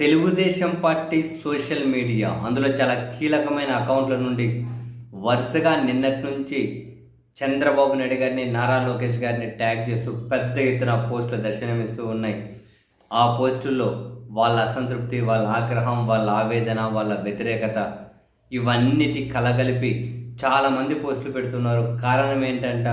Telugu Desam party social media. అందులో చాలా కీలకమైన అకౌంట్ల నుండి వరుసగా నిన్నటి నుంచి చంద్రబాబు నాయుడు గారిని నారా లోకేష్ గారిని ట్యాగ్ చేస్తూ పెద్ద ఎత్తున పోస్టులు దర్శనమిస్తూ ఉన్నాయి. ఆ పోస్టుల్లో వాళ్ళ అసంతృప్తి వాళ్ళ ఆగ్రహం వాళ్ళ ఆవేదన వాళ్ళ వ్యతిరేకత ఇవన్నిటి కలగలిపి చాలామంది పోస్టులు పెడుతున్నారు. కారణం ఏంటంట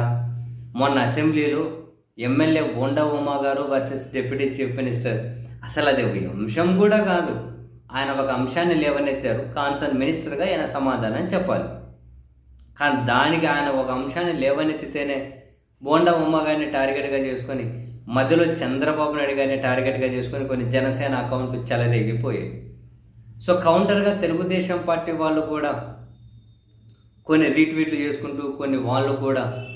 మొన్న అసెంబ్లీలో ఎమ్మెల్యే బోండా ఉమా గారు వర్సెస్ డిప్యూటీ చీఫ్ మినిస్టర్ అసలు అది ఒక అంశం కూడా కాదు. ఆయన ఒక అంశాన్ని లేవనెత్తారు. కాన్సర్న్ మినిస్టర్గా ఆయన సమాధానం చెప్పాలి. కానీ దానికి ఆయన ఒక అంశాన్ని లేవనెత్తితేనే బోండా ఉమ్మ గారిని టార్గెట్గా చేసుకొని మధ్యలో చంద్రబాబు నాయుడు గారిని టార్గెట్గా చేసుకొని కొన్ని జనసేన అకౌంట్లు చెలరేగిపోయాయి. సో కౌంటర్గా తెలుగుదేశం పార్టీ వాళ్ళు కూడా కొన్ని రీట్వీట్లు చేసుకుంటూ కొన్ని వాళ్ళు కూడా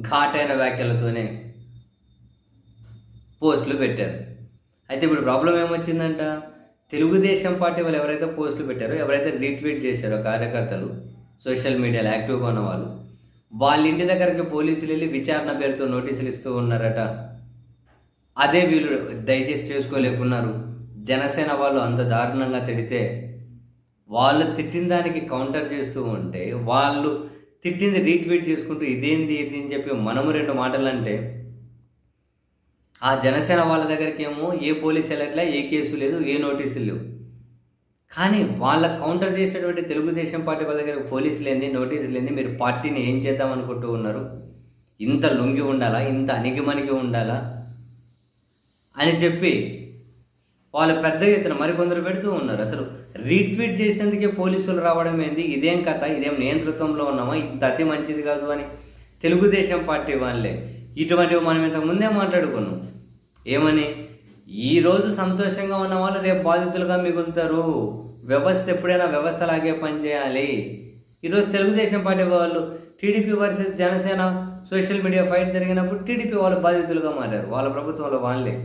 ఘాటైన వ్యాఖ్యలతోనే పోస్టులు పెట్టారు. అయితే ఇప్పుడు ప్రాబ్లం ఏమొచ్చిందంట? తెలుగుదేశం పార్టీ వాళ్ళు ఎవరైతే పోస్టులు పెట్టారో ఎవరైతే రీట్వీట్ చేశారో కార్యకర్తలు సోషల్ మీడియాలో యాక్టివ్గా ఉన్న వాళ్ళు వాళ్ళ ఇంటి దగ్గరికి పోలీసులు వెళ్ళి విచారణ పేరుతో నోటీసులు ఇస్తూ ఉన్నారట. అదే వీళ్ళు దయచేసి చేసుకోలేకున్నారు. జనసేన వాళ్ళు అంత దారుణంగా తిడితే వాళ్ళు తిట్టిన దానికి కౌంటర్ చేస్తూ ఉంటే వాళ్ళు తిట్టింది రీట్వీట్ చేసుకుంటూ ఇదేంది ఇది అని చెప్పి మనము రెండు మాటలు అంటే ఆ జనసేన వాళ్ళ దగ్గరికి ఏమో ఏ పోలీసు వెళ్ళట్లే ఏ కేసు లేదు ఏ నోటీసులు లేవు. కానీ వాళ్ళ కౌంటర్ చేసేటువంటి తెలుగుదేశం పార్టీ వాళ్ళ దగ్గర పోలీసులు ఏంది నోటీసులు ఏంది మీరు పార్టీని ఏం చేద్దాం అనుకుంటూ ఉన్నారు? ఇంత లొంగి ఉండాలా? ఇంత అణిగిమణిగి ఉండాలా? అని చెప్పి వాళ్ళు పెద్ద ఎత్తున మరికొందరు పెడుతూ ఉన్నారు. అసలు రీట్వీట్ చేసేందుకే పోలీసులు రావడం ఏంది? ఇదేం కథ? ఇదేం నియంతృత్వంలో ఉన్నామా? ఇంత అతి మంచిది కాదు అని తెలుగుదేశం పార్టీ వాళ్ళే ఇటువంటివి మనం ఇంతకు ముందే మాట్లాడుకున్నాం. ఏమని? ఈరోజు సంతోషంగా ఉన్న వాళ్ళు రేపు బాధితులుగా మిగులుతారు. వ్యవస్థ ఎప్పుడైనా వ్యవస్థలాగే పనిచేయాలి. ఈరోజు తెలుగుదేశం పార్టీ వాళ్ళు TDP versus Janasena social media fight జరిగినప్పుడు టీడీపీ వాళ్ళు బాధితులుగా మారారు. వాళ్ళ ప్రభుత్వంలో వాళ్ళే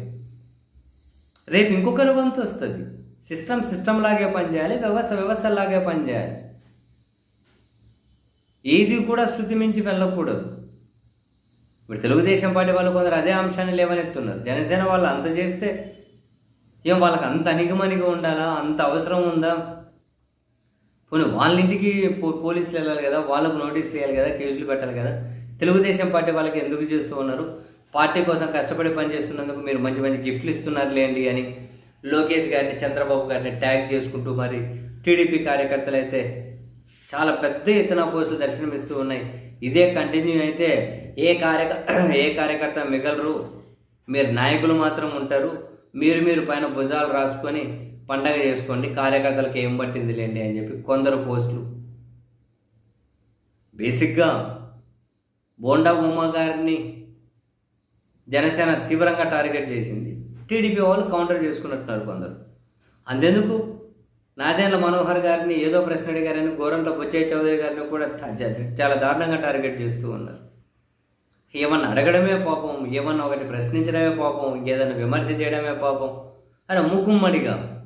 రేపు ఇంకొకరు వంతు వస్తుంది. సిస్టమ్ సిస్టమ్ లాగే పనిచేయాలి వ్యవస్థ వ్యవస్థలాగే పనిచేయాలి. ఏది కూడా శృతి మించి వెళ్ళకూడదు. ఇప్పుడు తెలుగుదేశం పార్టీ వాళ్ళు కొందరు అదే అంశాన్ని లేవనెత్తున్నారు. జనసేన వాళ్ళు అంత చేస్తే ఏం వాళ్ళకి అంత అణిగమణిగా ఉండాలా? అంత అవసరం ఉందా? పోనీ వాళ్ళ ఇంటికి పో పోలీసులు వెళ్ళాలి కదా? వాళ్ళకు నోటీసులు వేయాలి కదా? కేసులు పెట్టాలి కదా? తెలుగుదేశం పార్టీ వాళ్ళకి ఎందుకు చేస్తూ ఉన్నారు? పార్టీ కోసం కష్టపడి పనిచేస్తున్నందుకు మీరు మంచి మంచి గిఫ్ట్లు ఇస్తున్నారు లేండి అని లోకేష్ గారిని చంద్రబాబు గారిని ట్యాగ్ చేసుకుంటూ మరి టీడీపీ కార్యకర్తలు అయితే చాలా పెద్ద ఎత్తున పోస్టులు దర్శనమిస్తూ ఉన్నాయి. ఇదే కంటిన్యూ అయితే ఏ కార్యక ఏ కార్యకర్త మిగలరు? మీరు నాయకులు మాత్రం ఉంటారు. మీరు మీరు పైన భుజాలు రాసుకొని పండగ చేసుకోండి. కార్యకర్తలకు ఏం పట్టింది లేండి అని చెప్పి కొందరు పోస్టులు. బేసిక్గా బోండా ఉమ్మ గారిని జనసేన తీవ్రంగా టార్గెట్ చేసింది. టీడీపీ వాళ్ళు కౌంటర్ చేసుకున్నట్టున్నారు కొందరు. అంతెందుకు? నాదేండ్ల మనోహర్ గారిని ఏదో ప్రశ్న అడిగారని గోరంట్ల బొచ్చయ్య చౌదరి గారిని కూడా చాలా దారుణంగా టార్గెట్ చేస్తూ ఉన్నారు. ఏమన్నా అడగడమే పాపం ఏమన్నా ఒకటి ప్రశ్నించడమే పాపం ఏదైనా విమర్శ చేయడమే పాపం. అని మూకుమ్మడిగా.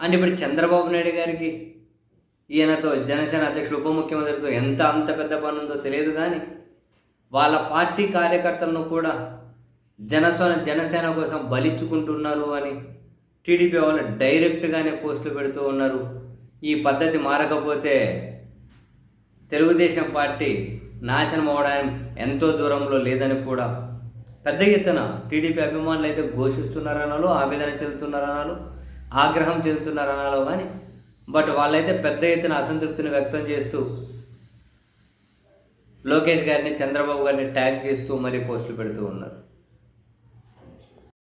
అంటే ఇప్పుడు చంద్రబాబు నాయుడు గారికి ఈయనతో జనసేన అధ్యక్షుడు ఉప ముఖ్యమంత్రితో ఎంత అంత పెద్ద పని ఉందో తెలియదు కానీ వాళ్ళ పార్టీ కార్యకర్తలను కూడా జనసేన జనసేన కోసం బలిచ్చుకుంటున్నారు అని టీడీపీ వాళ్ళు డైరెక్ట్గానే పోస్టులు పెడుతూ ఉన్నారు. ఈ పద్ధతి మారకపోతే తెలుగుదేశం పార్టీ నాశనం అవడానికి ఎంతో దూరంలో లేదని కూడా పెద్ద ఎత్తున టీడీపీ అభిమానులు అయితే ఘోషిస్తున్నారనాలో ఆవేదన చెందుతున్నారనాలు ఆగ్రహం చెందుతున్నారనాలో కానీ బట్ వాళ్ళైతే పెద్ద ఎత్తున అసంతృప్తిని వ్యక్తం చేస్తూ లోకేష్ గారిని చంద్రబాబు గారిని ట్యాగ్ చేస్తూ మరీ పోస్టులు పెడుతూ ఉన్నారు.